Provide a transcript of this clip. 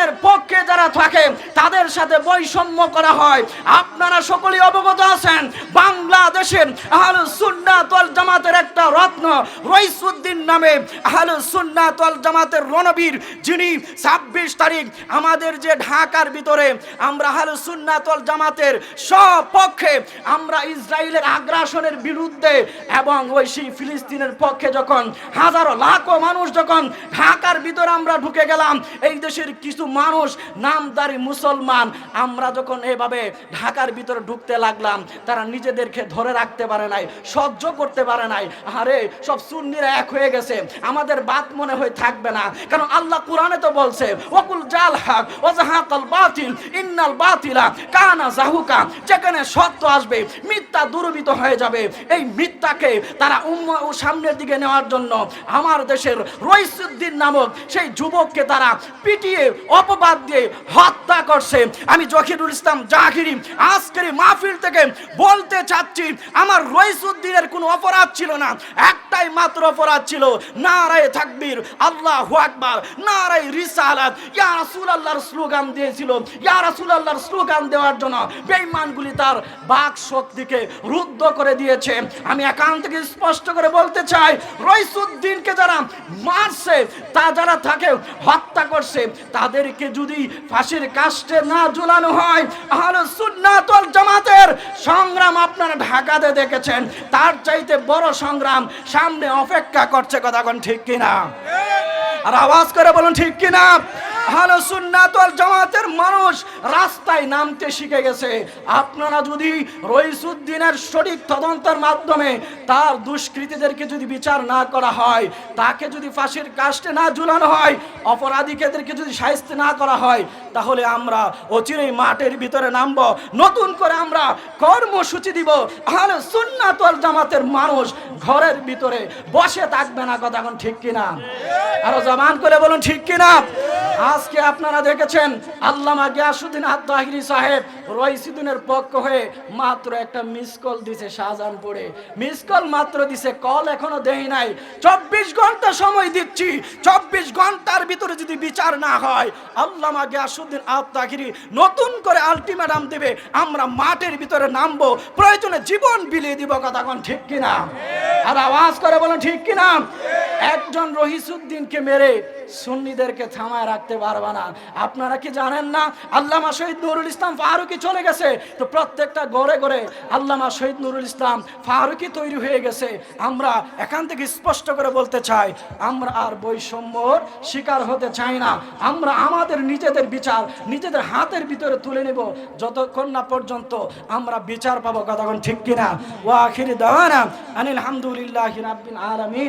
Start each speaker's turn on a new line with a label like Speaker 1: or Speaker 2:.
Speaker 1: কোরআনের পক্ষে যারা থাকে তাদের সাথে বৈষম্য করা হয়। আপনারা সকলেই অবগত আছেন বাংলাদেশের আহলু সুন্নাত ওয়াল জামাতের একটা রত্ন রইসুদ্দিন নামে আহলু সুন্নাত ওয়াল জামাতের রণবীর, যিনি ছাব্বিশ তারিখ আমাদের যে ঢাকার ভিতরে আমরা আহলু সুন্নাত ওয়াল জামাতের সপক্ষে আমরা ইসরায়েলের আগ্রাসনের বিরুদ্ধে এবং ওই সেই ফিলিস্তিনের পক্ষে যখন হাজারো লাখো মানুষ যখন ঢাকার ভিতরে আমরা ঢুকে গেলাম, এই দেশের কিছু মানুষ নামদারি মুসলমান, আমরা যখন এভাবে ঢাকার ভিতরে ঢুকতে লাগলাম, তারা নিজেদেরকে ধরে রাখতে পারে নাই, সহ্য করতে পারে নাই। আরে, সব সুন্নিরা এক হয়ে গেছে। আমাদের বাত মনে হয়ে থাকবে না। কারণ আল্লাহ কোরআনে তো বলছে ওকুল জাল হাক ও জাহাকাল বাতিল, ইন্নাল বাতিলা কানা জাহুকা। যেখানে সত্য আসবে, মিথ্যা দুর্বিত হয়ে যাবে। এই মিথ্যাকে তারা উম্মা ও সামনের দিকে নেওয়ার জন্য আমার দেশের রইসুদ্দিন নামক সেই যুবককে তারা পিটিয়ে, অপবাদ দিয়ে হত্যা করছে। আমি জহিরুল ইসলাম জাহিরি আজকের মাহফিল থেকে বলতে চাচ্ছি আমার রইসুদ্দিনের কোনো অপরাধ ছিল না। একটাই মাত্র অপরাধ ছিল, নারায় থাকবির আল্লাহ আকবার, নারায় রিসালাত। ইয়া রাসূলুল্লাহর স্লোগান দিয়েছিল। ইয়া রাসূলুল্লাহর স্লোগান দেওয়ার জন্য বেঈমানগুলি তার বাক শক্তিকে রুদ্ধ করে দিয়েছে। আমি একান্ত থেকে স্পষ্ট করে বলতে চাই, রইসুদ্দিনকে যারা মারছে, তা যারা থাকে হত্যা করছে, তাদেরকে যদি ফাঁসির কাস্টে না ঝুলানো হয় তাহলে সুন্নাতল জামাতের আপনারা ঢাকাতে দেখেছেন, তার চাইতে বড় সংগ্রাম সামনে অপেক্ষা করছে কথা কোন ঠিক কিনা? আর আওয়াজ করে বলুন, ঠিক কিনা? আহলে সুন্নাত ওয়াল জামাতের মানুষ রাস্তায় নামতে শিখে গেছে। আপনারা যদি রইসুদ্দিনের সঠিক তদন্তের মাধ্যমে তার দুষ্কৃতীদেরকে যদি বিচার না করা হয়, তাকে যদি ফাঁসির কাস্টে না ঝুলানো হয়, অপরাধীকেদেরকে যদি সাহিত্য না করা হয়, তাহলে আমরা অচিরেই মাঠের ভিতরে নামব। নতুন করে আমরা কর্মসূচি দিব। আহলে সুন্নাত ওয়াল জামাতের মানুষ ঘরের ভিতরে বসে থাকবে না, কথা এখন ঠিক কিনা? আরও জমান করে বলুন, ঠিক কিনা? আজকে আপনারা দেখেছেন আল্লামা গিয়াসুদ্দিন আত্মাহিরি সাহেব রইসুদ্দিনের পক্ষ হয়ে মাত্র একটা মিস কল দিছে শাহজাহানপুরে। মিস কল মাত্র দিছে কল এখনও দেই নাই। চব্বিশ ঘণ্টা সময় দিচ্ছি, চব্বিশ ঘণ্টার ভিতরে যদি বিচার না হয়, আল্লামা গিয়াসুদ্দিন আত্মাহিরি নতুন করে আলটিমেটাম দেবে, আমরা মাঠের ভিতরে নামবো, প্রয়োজনে জীবন বিলিয়ে দিব, কথা কোন ঠিক কিনা? আর আওয়াজ করে বলেন ঠিক কিনা? একজন রহিসুদ্দিনকে মেরে সুন্নিদেরকে থামায় রাখতে পারবে না। আপনারা কি জানেন না? আল্লামা শহীদ নুরুল ইসলাম ফারুকি চলে গেছে। তো প্রত্যেকটা গড়ে গড়ে আল্লামা শহীদ নুরুল ইসলাম ফারুকি তৈরি হয়ে গেছে। আমরা এখান থেকে স্পষ্ট করে বলতে চাই, আমরা আর বৈষম্যর শিকার হতে চাই না। আমরা আমাদের নিজেদের বিচার, নিজেদের হাতের ভিতরে তুলে নেব। যতক্ষণ না পর্যন্ত আমরা বিচার পাবো কতক্ষণ ঠিক কিনা? ওয়া আখিরি দাওয়ানা আনিল হামদুলিল্লাহি রাব্বিল আলামিন।